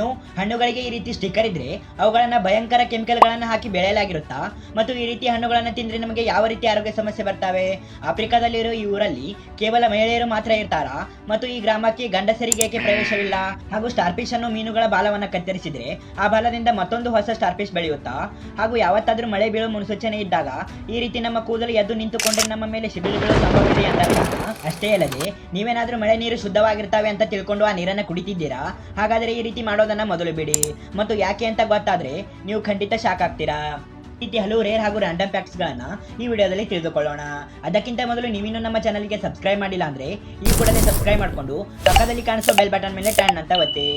ಹಣ್ಣುಗಳಿಗೆ ಈ ರೀತಿ ಸ್ಟಿಕ್ಕರ್ ಇದ್ರೆ ಅವುಗಳನ್ನ ಭಯಂಕರ ಕೆಮಿಕಲ್ಗಳನ್ನು ಹಾಕಿ ಬೆಳೆಯಲಾಗಿರುತ್ತಾ? ಮತ್ತು ಈ ರೀತಿ ಹಣ್ಣುಗಳನ್ನು ತಿಂದ್ರೆ ನಮಗೆ ಯಾವ ರೀತಿ ಆರೋಗ್ಯ ಸಮಸ್ಯೆ ಬರ್ತವೆ? ಆಫ್ರಿಕಾದಲ್ಲಿರೋ ಈ ಊರಲ್ಲಿ ಕೇವಲ ಮಹಿಳೆಯರು ಮಾತ್ರ ಇರ್ತಾರಾ? ಮತ್ತು ಈ ಗ್ರಾಮಕ್ಕೆ ಗಂಡಸರಿಗೆ ಏಕೆ ಪ್ರವೇಶವಿಲ್ಲ? ಹಾಗೂ ಸ್ಟಾರ್ಫಿಶ್ ಅನ್ನು ಮೀನುಗಳ ಬಾಲವನ್ನು ಕತ್ತರಿಸಿದ್ರೆ ಆ ಬಾಲದಿಂದ ಮತ್ತೊಂದು ಹೊಸ ಸ್ಟಾರ್ಫಿಶ್ ಬೆಳೆಯುತ್ತಾ? ಹಾಗೂ ಯಾವತ್ತಾದ್ರೂ ಮಳೆ ಬೀಳುವ ಮುನ್ಸೂಚನೆ ಇದ್ದಾಗ ಈ ರೀತಿ ನಮ್ಮ ಕೂದಲು ಎದ್ದು ನಿಂತುಕೊಂಡ್ರೆ ನಮ್ಮ ಮೇಲೆ ಸಿಡಿಲು ಸಂಭವಿದೆ ಅಂತ ಅಷ್ಟೇ ಅಲ್ಲದೆ ನೀವೇನಾದ್ರೂ ಮಳೆ ನೀರು ಶುದ್ಧವಾಗಿರ್ತವೆ ಅಂತ ತಿಳ್ಕೊಂಡು ಆ ನೀರನ್ನ ಕುಡಿತಿದ್ದೀರಾ? ಹಾಗಾದ್ರೆ ಈ ರೀತಿ ಮಾಡೋದನ್ನ ಮೊದಲು ಬಿಡಿ. ಮತ್ತು ಯಾಕೆ ಅಂತ ಗೊತ್ತಾದ್ರೆ ನೀವು ಖಂಡಿತ ಶಾಕ್ ಆಗ್ತೀರಾ? ರೀತಿ ಹಲವು ರೇರ್ ಹಾಗೂ ರ್ಯಾಂಡಮ್ ಫ್ಯಾಕ್ಟ್ಸ್ ಗಳನ್ನ ಈ ವಿಡಿಯೋದಲ್ಲಿ ತಿಳಿದುಕೊಳ್ಳೋಣ. ಅದಕ್ಕಿಂತ ಮೊದಲು ನೀವಿನ್ನೂ ನಮ್ಮ ಚಾನಲ್ಗೆ ಸಬ್ಸ್ಕ್ರೈಬ್ ಮಾಡಿಲ್ಲ ಅಂದ್ರೆ ಈ ಕೂಡಲೇ ಸಬ್ಸ್ಕ್ರೈಬ್ ಮಾಡಿಕೊಂಡು ಪಕ್ಕದಲ್ಲಿ ಕಾಣಿಸೋ ಬೆಲ್ ಬಟನ್ ಮೇಲೆ ಟ್ಯಾನ್ ಅಂತ ಒತ್ತಿ.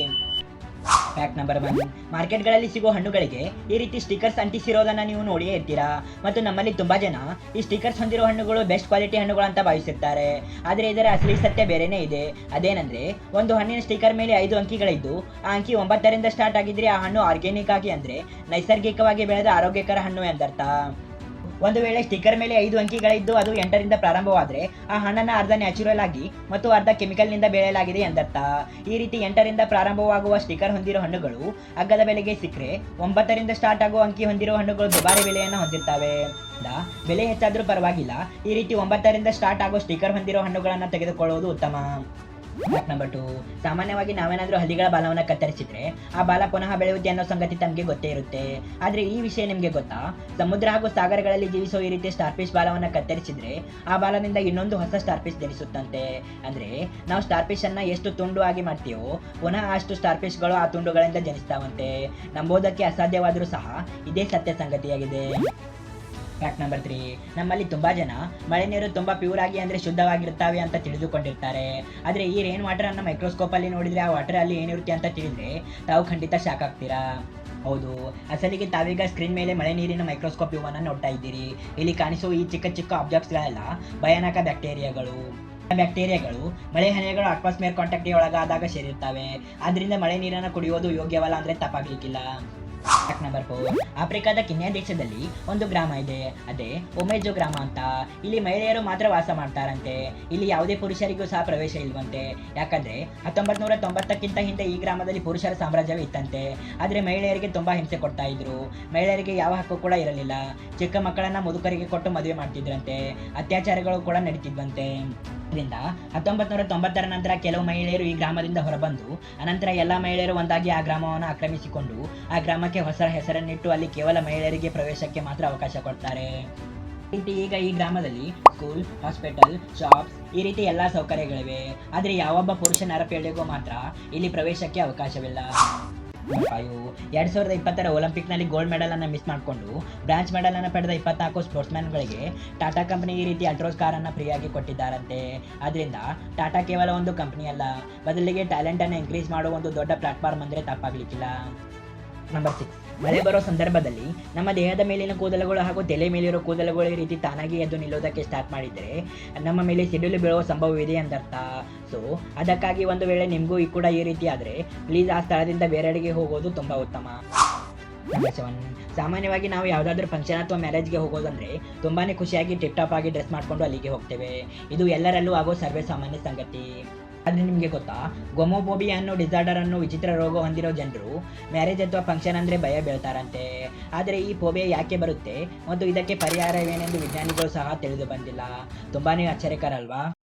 ಫ್ಯಾಕ್ಟ್ ನಂಬರ್ ಒನ್ ಮಾರ್ಕೆಟ್ಗಳಲ್ಲಿ ಸಿಗುವ ಹಣ್ಣುಗಳಿಗೆ ಈ ರೀತಿ ಸ್ಟಿಕರ್ಸ್ ಅಂಟಿಸಿರೋದನ್ನ ನೀವು ನೋಡಿಯೇ ಇರ್ತೀರಾ? ಮತ್ತು ನಮ್ಮಲ್ಲಿ ತುಂಬಾ ಜನ ಈ ಸ್ಟಿಕರ್ಸ್ ಹೊಂದಿರೋ ಹಣ್ಣುಗಳು ಬೆಸ್ಟ್ ಕ್ವಾಲಿಟಿ ಹಣ್ಣುಗಳು ಅಂತ ಭಾವಿಸುತ್ತಾರೆ ಆದರೆ ಇದರ ಅಸಲಿ ಸತ್ಯ ಬೇರೆನೇ ಇದೆ. ಅದೇನಂದ್ರೆ, ಒಂದು ಹಣ್ಣಿನ ಸ್ಟಿಕರ್ ಮೇಲೆ ಐದು ಅಂಕಿಗಳಿದ್ದು, ಆ ಅಂಕಿ ಒಂಬತ್ತರಿಂದ ಸ್ಟಾರ್ಟ್ ಆಗಿದ್ರೆ ಆ ಹಣ್ಣು ಆರ್ಗ್ಯಾನಿಕ್ ಆಗಿ ಅಂದರೆ ನೈಸರ್ಗಿಕವಾಗಿ ಬೆಳೆದ ಆರೋಗ್ಯಕರ ಹಣ್ಣು ಎಂದರ್ಥ. ಒಂದು ವೇಳೆ ಸ್ಟಿಕ್ಕರ್ ಮೇಲೆ ಐದು ಅಂಕಿಗಳಿದ್ದು ಅದು ಎಂಟರಿಂದ ಪ್ರಾರಂಭವಾದರೆ ಆ ಹಣ್ಣನ್ನು ಅರ್ಧ ನ್ಯಾಚುರಲ್ ಆಗಿ ಮತ್ತು ಅರ್ಧ ಕೆಮಿಕಲ್ನಿಂದ ಬೆಳೆಯಲಾಗಿದೆ ಎಂದರ್ಥ. ಈ ರೀತಿ ಎಂಟರಿಂದ ಪ್ರಾರಂಭವಾಗುವ ಸ್ಟಿಕ್ಕರ್ ಹೊಂದಿರೋ ಹಣ್ಣುಗಳು ಅಗ್ಗದ ಬೆಲೆಗೆ ಸಿಕ್ಕರೆ ಒಂಬತ್ತರಿಂದ ಸ್ಟಾರ್ಟ್ ಆಗುವ ಅಂಕಿ ಹೊಂದಿರುವ ಹಣ್ಣುಗಳು ದುಬಾರಿ ಬೆಲೆಯನ್ನು ಹೊಂದಿರ್ತವೆ. ಬೆಲೆ ಹೆಚ್ಚಾದರೂ ಪರವಾಗಿಲ್ಲ, ಈ ರೀತಿ ಒಂಬತ್ತರಿಂದ ಸ್ಟಾರ್ಟ್ ಆಗೋ ಸ್ಟಿಕ್ಕರ್ ಹೊಂದಿರೋ ಹಣ್ಣುಗಳನ್ನು ತೆಗೆದುಕೊಳ್ಳುವುದು ಉತ್ತಮ. ನಂಬರ್ ಟು ಸಾಮಾನ್ಯವಾಗಿ ನಾವೇನಾದರೂ ಹಲ್ಲಿಗಳ ಬಾಲವನ್ನು ಕತ್ತರಿಸಿದ್ರೆ ಆ ಬಾಲ ಪುನಃ ಬೆಳೆಯುತ್ತೆ ಅನ್ನೋ ಸಂಗತಿ ತಮಗೆ ಗೊತ್ತೇ ಇರುತ್ತೆ. ಆದ್ರೆ ಈ ವಿಷಯ ನಿಮಗೆ ಗೊತ್ತಾ? ಸಮುದ್ರ ಹಾಗೂ ಸಾಗರಗಳಲ್ಲಿ ಜೀವಿಸೋ ಈ ರೀತಿ ಸ್ಟಾರ್ಫಿಶ್ ಬಾಲವನ್ನು ಕತ್ತರಿಸಿದ್ರೆ ಆ ಬಾಲದಿಂದ ಇನ್ನೊಂದು ಹೊಸ ಸ್ಟಾರ್ಫಿಶ್ ಜನಿಸುತ್ತಂತೆ. ಅಂದ್ರೆ ನಾವು ಸ್ಟಾರ್ಫಿಶ್ ಅನ್ನ ಎಷ್ಟು ತುಂಡು ಆಗಿ ಮಾಡ್ತೀವೋ, ಪುನಃ ಅಷ್ಟು ಸ್ಟಾರ್ಫಿಶ್ಗಳು ಆ ತುಂಡುಗಳಿಂದ ಜನಿಸ್ತಾವಂತೆ. ನಂಬೋದಕ್ಕೆ ಅಸಾಧ್ಯವಾದರೂ ಸಹ ಇದೇ ಸತ್ಯ ಸಂಗತಿಯಾಗಿದೆ. ಫ್ಯಾಕ್ಟ್ ನಂಬರ್ ತ್ರೀ ನಮ್ಮಲ್ಲಿ ತುಂಬಾ ಜನ ಮಳೆ ನೀರು ತುಂಬಾ ಪ್ಯೂರ್ ಆಗಿ ಅಂದ್ರೆ ಶುದ್ಧವಾಗಿರ್ತಾವೆ ಅಂತ ತಿಳಿದುಕೊಂಡಿರ್ತಾರೆ. ಆದರೆ ಈ ರೇನ್ ವಾಟರ್ ಅನ್ನ ಮೈಕ್ರೋಸ್ಕೋಪ್ ಅಲ್ಲಿ ನೋಡಿದ್ರೆ ಆ ವಾಟರ್ ಅಲ್ಲಿ ಏನಿರುತ್ತೆ ಅಂತ ತಿಳಿದ್ರೆ ತಾವು ಖಂಡಿತ ಶಾಕ್ ಆಗ್ತೀರಾ? ಹೌದು. ಅಸಲಿಗೆ ತಾವೀಗ ಸ್ಕ್ರೀನ್ ಮೇಲೆ ಮಳೆ ನೀರಿನ ಮೈಕ್ರೋಸ್ಕೋಪ್ ಇವನ್ನು ನೋಡ್ತಾ ಇದ್ದೀರಿ. ಇಲ್ಲಿ ಕಾಣಿಸುವ ಈ ಚಿಕ್ಕ ಚಿಕ್ಕ ಆಬ್ಜೆಕ್ಟ್ಸ್ಗಳೆಲ್ಲ ಭಯಾನಕ ಬ್ಯಾಕ್ಟೀರಿಯಾಗಳು. ಬ್ಯಾಕ್ಟೀರಿಯಾಗಳು ಮಳೆ ಹನಿಗಳು ಅಟ್ಮಾಸ್ಫಿಯರ್ ಕಾಂಟ್ಯಾಕ್ಟ್ಗೆ ಒಳಗಾದಾಗ ಸೇರಿರ್ತವೆ. ಆದ್ರಿಂದ ಮಳೆ ನೀರನ್ನು ಕುಡಿಯೋದು ಯೋಗ್ಯವಲ್ಲ ಅಂದ್ರೆ ತಪ್ಪಾಗ್ಲಿಕ್ಕಿಲ್ಲ. ನಂಬರ್ ಫೋರ್ ಆಫ್ರಿಕಾದ ಕಿನ್ಯಾ ದೇಶದಲ್ಲಿ ಒಂದು ಗ್ರಾಮ ಇದೆ. ಅದೇ ಒಮೆಜೋ ಗ್ರಾಮ ಅಂತ. ಇಲ್ಲಿ ಮಹಿಳೆಯರು ಮಾತ್ರ ವಾಸ ಮಾಡ್ತಾರಂತೆ. ಇಲ್ಲಿ ಯಾವುದೇ ಪುರುಷರಿಗೂ ಸಹ ಪ್ರವೇಶ ಇಲ್ವಂತೆ. ಯಾಕಂದ್ರೆ ಹತ್ತೊಂಬತ್ ನೂರ ತೊಂಬತ್ತಕ್ಕಿಂತ ಹಿಂದೆ ಈ ಗ್ರಾಮದಲ್ಲಿ ಪುರುಷರ ಸಾಮ್ರಾಜ್ಯವೇ ಇತ್ತಂತೆ. ಆದ್ರೆ ಮಹಿಳೆಯರಿಗೆ ತುಂಬಾ ಹಿಂಸೆ ಕೊಡ್ತಾ ಇದ್ರು. ಮಹಿಳೆಯರಿಗೆ ಯಾವ ಹಕ್ಕು ಕೂಡ ಇರಲಿಲ್ಲ. ಚಿಕ್ಕ ಮಕ್ಕಳನ್ನ ಮುದುಕರಿಗೆ ಕೊಟ್ಟು ಮದುವೆ ಮಾಡ್ತಿದ್ರಂತೆ. ಅತ್ಯಾಚಾರಗಳು ಕೂಡ ನಡೀತಿದ್ವಂತೆ. ಇದರಿಂದ ಹತ್ತೊಂಬತ್ ನೂರ ತೊಂಬತ್ತರ ನಂತರ ಕೆಲವು ಮಹಿಳೆಯರು ಈ ಗ್ರಾಮದಿಂದ ಹೊರಬಂದು, ಅನಂತರ ಎಲ್ಲ ಮಹಿಳೆಯರು ಒಂದಾಗಿ ಆ ಗ್ರಾಮವನ್ನು ಆಕ್ರಮಿಸಿಕೊಂಡು, ಆ ಗ್ರಾಮಕ್ಕೆ ಹೊಸ ಹೆಸರನ್ನಿಟ್ಟು ಅಲ್ಲಿ ಕೇವಲ ಮಹಿಳೆಯರಿಗೆ ಪ್ರವೇಶಕ್ಕೆ ಮಾತ್ರ ಅವಕಾಶ ಕೊಡ್ತಾರೆ. ರೀತಿ ಈಗ ಈ ಗ್ರಾಮದಲ್ಲಿ ಸ್ಕೂಲ್ ಹಾಸ್ಪಿಟಲ್ ಶಾಪ್ಸ್ ಈ ರೀತಿ ಎಲ್ಲಾ ಸೌಕರ್ಯಗಳಿವೆ. ಆದರೆ ಯಾವೊಬ್ಬ ಪುರುಷ ನರಪೇಳಿಗೂ ಮಾತ್ರ ಇಲ್ಲಿ ಪ್ರವೇಶಕ್ಕೆ ಅವಕಾಶವಿಲ್ಲ. ಎರಡು ಸಾವಿರದ ಇಪ್ಪತ್ತರ ಒಲಿಂಪಿಕ್ನಲ್ಲಿ ಗೋಲ್ಡ್ ಮೆಡಲ್ ಅನ್ನ ಮಿಸ್ ಮಾಡಿಕೊಂಡು ಬ್ರಾಂಚ್ ಮೆಡಲ್ ಅನ್ನು ಪಡೆದ ಇಪ್ಪತ್ನಾಲ್ಕು ಸ್ಪೋರ್ಟ್ಸ್ಮನ್ಗಳಿಗೆ ಟಾಟಾ ಕಂಪನಿ ಈ ರೀತಿ ಅಲ್ಟ್ರೋಸ್ ಕಾರನ್ನು ಫ್ರೀಯಾಗಿ ಕೊಟ್ಟಿದ್ದಾರಂತೆ. ಆದ್ದರಿಂದ ಟಾಟಾ ಕೇವಲ ಒಂದು ಕಂಪನಿ ಅಲ್ಲ ಬದಲಿಗೆ ಟ್ಯಾಲೆಂಟ್ ಅನ್ನು ಇನ್ಕ್ರೀಸ್ ಮಾಡುವ ಒಂದು ದೊಡ್ಡ ಪ್ಲಾಟ್ಫಾರ್ಮ್ ಅಂದ್ರೆ ತಪ್ಪಾಗ್ಲಿಕ್ಕಿಲ್ಲ. ನಂಬರ್ ಸಿಕ್ಸ್ ಮಳೆ ಬರೋ ಸಂದರ್ಭದಲ್ಲಿ ನಮ್ಮ ದೇಹದ ಮೇಲಿನ ಕೂದಲುಗಳು ಹಾಗೂ ತಲೆ ಮೇಲಿರೋ ಕೂದಲುಗಳು ಈ ರೀತಿ ತಾನಾಗಿ ಎದ್ದು ನಿಲ್ಲೋದಕ್ಕೆ ಸ್ಟಾರ್ಟ್ ಮಾಡಿದರೆ ನಮ್ಮ ಮೇಲೆ ಸಿಡಿಲು ಬೀಳುವ ಸಂಭವವಿದೆ ಎಂದರ್ಥ. ಸೊ ಅದಕ್ಕಾಗಿ ಒಂದು ವೇಳೆ ನಿಮಗೂ ಈ ಕೂಡ ಈ ರೀತಿ ಆದರೆ ಪ್ಲೀಸ್ ಆ ಸ್ಥಳದಿಂದ ಬೇರೆಡೆಗೆ ಹೋಗೋದು ತುಂಬ ಉತ್ತಮ. ಸಾಮಾನ್ಯವಾಗಿ ನಾವು ಯಾವುದಾದ್ರೂ ಫಂಕ್ಷನ್ ಅಥವಾ ಮ್ಯಾರೇಜ್ಗೆ ಹೋಗೋದಂದ್ರೆ ತುಂಬಾನೇ ಖುಷಿಯಾಗಿ ಟಿಪ್ ಟಾಪ್ ಆಗಿ ಡ್ರೆಸ್ ಮಾಡ್ಕೊಂಡು ಅಲ್ಲಿಗೆ ಹೋಗ್ತೇವೆ. ಇದು ಎಲ್ಲರಲ್ಲೂ ಆಗೋ ಸರ್ವೇ ಸಾಮಾನ್ಯ ಸಂಗತಿ. ಆದರೆ ನಿಮಗೆ ಗೊತ್ತಾ? ಗೊಮೋಬೋಬಿ ಅನ್ನೋ ಡಿಸಾರ್ಡರ್ ಅನ್ನೋ ವಿಚಿತ್ರ ರೋಗ ಹೊಂದಿರೋ ಜನರು ಮ್ಯಾರೇಜ್ ಅಥವಾ ಫಂಕ್ಷನ್ ಅಂದ್ರೆ ಭಯ ಬೀಳ್ತಾರಂತೆ. ಆದರೆ ಈ ಫೋಬಿಯಾ ಯಾಕೆ ಬರುತ್ತೆ? ಮತ್ತು ಇದಕ್ಕೆ ಪರಿಹಾರವೇನೆಂದು ವಿಜ್ಞಾನಿಗಳು ಸಹ ತಿಳಿದು ಬಂದಿಲ್ಲ. ತುಂಬಾನೇ ಆಶ್ಚರ್ಯಕರ ಅಲ್ವಾ